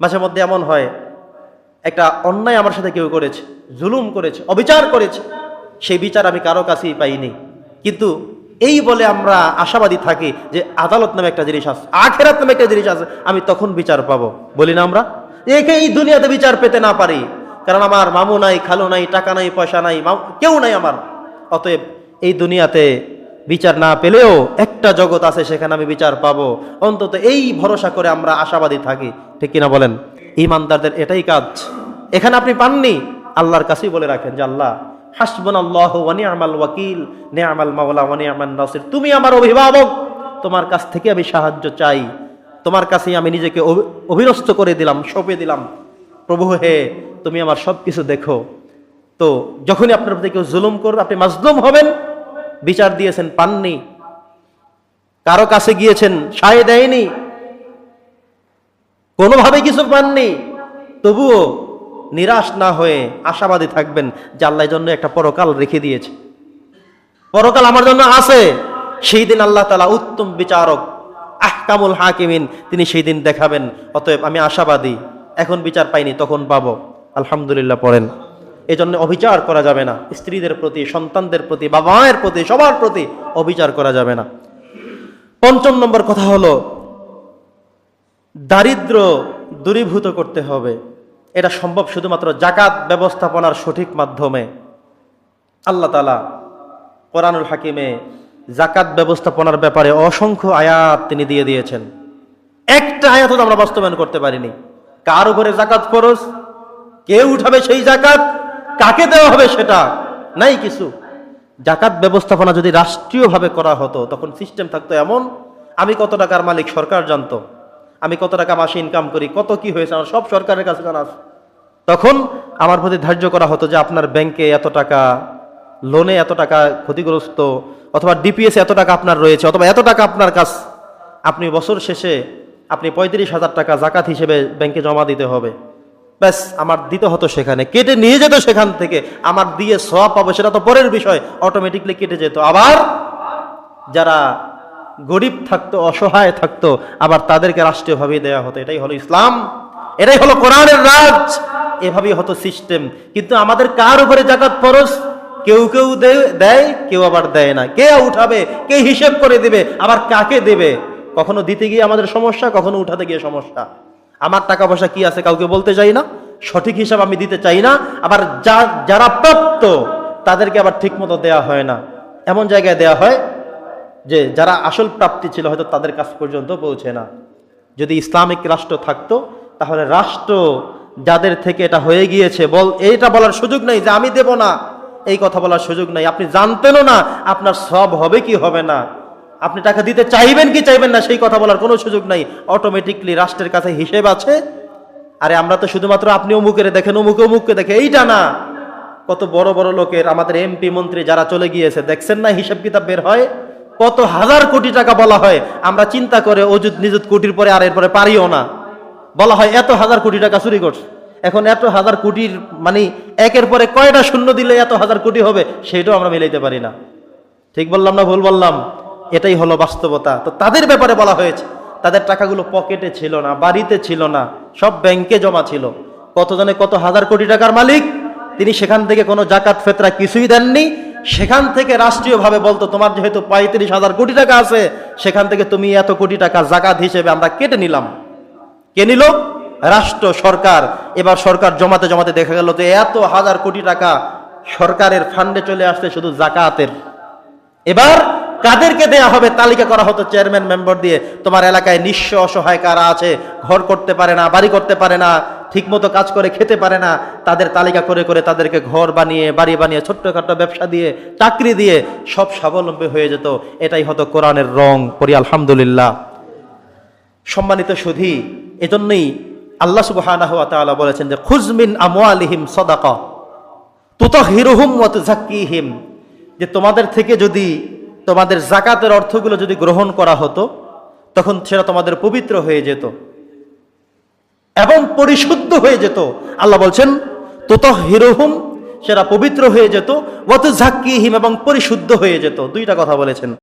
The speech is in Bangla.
মাঝে মধ্যে এমন হয়, একটা অন্যায় আমার সাথে কেউ করেছে, জুলুম করেছে, অবিচার করেছে, সেই বিচার আমি কারও কাছেই পাইনি। কিন্তু এই বলে আমরা আশাবাদী থাকি যে আদালত নামে একটা জিনিস আছে, আখেরাত নামে একটা জিনিস আছে, আমি তখন বিচার পাবো। বলি না আমরা? একে এই দুনিয়াতে বিচার পেতে না পারি, কারণ আমার মামু নাই, খালু নাই, টাকা নাই, পয়সা নাই কেউ নাই আমার। অতএব এই দুনিয়াতে বিচার না পেলেও একটা জগৎ আছে সেখানে আমি বিচার পাবো। অন্তত এই ভরসা করে আমরা আশাবাদী থাকি। ঠিক কিনা বলেন? ইমানদারদের এটাই কাজ। এখানে আপনি পাননি? আল্লাহর কাছেই বলে রাখেন যে, আল্লাহ হাসবন আল্লাহ ওয়ানি আমাল ওয়াকিল নে আমাল মাওলা ওয়ানি আমাল নাসির। তুমি আমার অভিভাবক। তোমার কাছ থেকে আমি সাহায্য চাই। তোমার কাছেই আমি নিজেকে অভি- অভিনষ্ট করে দিলাম, সঁপে দিলাম। প্রভু হে, তুমি আমার সব কিছু দেখো। তো যখনই আপনার প্রতি কেউ জুলুম করবে, আপনি মাজলুম হবেন। বিচার দিয়েছেন, পাননি। কারও কাছে গিয়েছেন, সায় দেয়নি। কোনোভাবে কিছু পাননি। তবুও নিরাশ না হয়ে আশাবাদী থাকবেন আল্লাহর জন্য একটা পরকাল রেখে দিয়েছে। পরকাল আমার জন্য আছে। সেই দিন আল্লাহ তালা উত্তম বিচারক আহকামুল হাকিমিন, তিনি সেই দিন দেখাবেন। অতএব আমি আশাবাদী, এখন বিচার পাইনি, তখন পাবো। আলহামদুলিল্লাহ, পড়েন। এই জন্য অবিচার করা যাবে না। স্ত্রীদের প্রতি, সন্তানদের প্রতি বাবা মায়ের প্রতি, সবার প্রতি অবিচার করা যাবে না। পঞ্চম নম্বর কথা হলো, দারিদ্র দূরীভূত করতে হবে। এটা সম্ভব শুধুমাত্র জাকাত ব্যবস্থাপনার সঠিক মাধ্যমে। আল্লাহ তালা কোরআনুল হাকিমে জাকাত ব্যবস্থাপনার ব্যাপারে অসংখ্য আয়াত তিনি দিয়ে দিয়েছেন। একটা আয়াত আমরা বাস্তবায়ন করতে পারিনি। কার উপরে জাকাত ফরজ? কে উঠাবে সেই জাকাত? কাকে দেওয়া হবে সেটা? নাই কিছু। জাকাত ব্যবস্থাপনা যদি রাষ্ট্রীয়ভাবে করা হতো, তখন সিস্টেম থাকতো এমন, আমি কত টাকার মালিক, সরকার জানতো। আমি কত টাকা মাসে ইনকাম করি, কত কি হয়েছে, আমার সব সরকারের কাছে জানা তখন আমার প্রতি ধার্য করা হতো যে আপনার ব্যাংকে এত টাকা লোনে এত টাকা ক্ষতিগ্রস্ত, অথবা ডিপিএস এত টাকা আপনার রয়েছে, অথবা এত টাকা আপনার কাছ, আপনি বছর শেষে আপনি পঁয়ত্রিশ হাজার টাকা জাকাত হিসেবে ব্যাংকে জমা দিতে হবে। ব্যাস, আমার দিতে হতো সেখানে। কেটে নিয়ে যেত সেখান থেকে। আমার দিয়ে সব পাবো, সেটা তো পরের বিষয়। অটোমেটিকলি কেটে যেত। আবার যারা গরিব থাকতো, অসহায় থাকতো, আবার তাদেরকে রাষ্ট্রীয়ভাবে দেওয়া হতো। এটাই হলো ইসলাম। এটাই হলো কোরআনের রাজ। এভাবেই হতো সিস্টেম কিন্তু আমাদের কার উপরে জাকাত ফরজ? কেউ কেউ দেয়, কেউ আবার দেয় না। কে উঠাবে, কে হিসেব করে দিবে, আবার কাকে দেবে? কখনো দিতে গিয়ে আমাদের সমস্যা, কখনো উঠাতে গিয়ে সমস্যা। আমার টাকা পয়সা কি আছে কাউকে বলতে চাই না? সঠিক হিসাব আমি দিতে চাই না। আবার যা যারা প্রাপ্ত, তাদেরকে আবার ঠিক মতো দেওয়া হয় না। এমন জায়গায় দেওয়া হয় যে যারা আসল প্রাপ্তি ছিল হয়তো তাদের কাছ পর্যন্ত পৌঁছে না। যদি ইসলামিক রাষ্ট্র থাকতো, তাহলে রাষ্ট্র যাদের থেকে এটা হয়ে গিয়েছে, বল এইটা বলার সুযোগ নেই যে আমি দেব না। এই কথা বলার সুযোগ নাই। আপনি জানতেনও না, আপনার সব হবে কি হবে না। আপনি টাকা দিতে চাইবেন কি চাইবেন না, সেই কথা বলার কোনো সুযোগ নাই। অটোমেটিকলি রাষ্ট্রের কাছে হিসেব আছে। আরে আমরা তো শুধুমাত্র আপনি অমুকের দেখেন, অমুকে অমুককে দেখে, এইটা না। কত বড় বড় লোকের, আমাদের এমপি মন্ত্রী যারা চলে গিয়েছে, দেখছেন না হিসাব কিতাব বের হয়? কত হাজার কোটি টাকা বলা হয়। আমরা চিন্তা করে অজুত নিজুত কোটির পরে আর এরপরে পারিও না। বলা হয়, এত হাজার কোটি টাকা চুরি করছে। এখন এত হাজার কোটির মানে একের পরে কয়টা শূন্য দিলে এত হাজার কোটি হবে? সেটাও আমরা মিলাইতে পারি না। ঠিক বললাম না ভুল বললাম? এটাই হলো বাস্তবতা। তো তাদের ব্যাপারে বলা হয়েছে, তাদের টাকাগুলো পকেটে ছিল না, বাড়িতে ছিল না, সব ব্যাংকে জমা ছিল। কতজনে কত হাজার কোটি টাকার মালিক? তিনি সেখান থেকে কোনো জাকাত, ফেতরা কিছুই দেননি। সেখান থেকে রাষ্ট্রীয়ভাবে বলতো, তোমার যেহেতু পঁয়ত্রিশ হাজার কোটি টাকা আছে, সেখান থেকে তুমি এত কোটি টাকা জাকাত হিসেবে আমরা কেটে নিলাম। কে নিল? রাষ্ট্র, সরকার। এবার সরকার জমাতে জমাতে দেখা গেল তো এত হাজার কোটি টাকা সরকারের ফান্ডে চলে আসছে শুধু জাকাতের। এবার কাদেরকে দেয়া হবে? তালিকা করা হতো চেয়ারম্যান, মেম্বার দিয়ে। তোমার এলাকায় নিঃস্ব অসহায় কারা আছে? ঘর করতে পারে না, বাড়ি করতে পারে না, ঠিকমতো কাজ করে খেতে পারে না। তাদের তালিকা করে করে তাদেরকে ঘর বানিয়ে, বাড়ি বানিয়ে, ছোট্টখাটো ব্যবসা দিয়ে, চাকরি দিয়ে সব স্বাবলম্বী হয়ে যেত। এটাই হতো কোরআনের রং। পরি আলহামদুলিল্লাহ। সম্মানিত সুধী, এজন্যই আল্লাহ তাআলা বলেছেন যে খুজমিন আমওয়ালিহিম সাদাকা ওয়া তুযাক্কিহিম। যে তোমাদের থেকে যদি তোমাদের জাকাতের অর্থগুলো যদি গ্রহণ করা হতো, তখন সেটা তোমাদের পবিত্র হয়ে যেত এবং পরিশুদ্ধ হয়ে যেত। আল্লাহ বলছেন তোত হিরোহুম সেটা পবিত্র হয়ে যেত ওয়াত ঝাক্কি হিম এবং পরিশুদ্ধ হয়ে যেত। দুইটা কথা বলেছেন।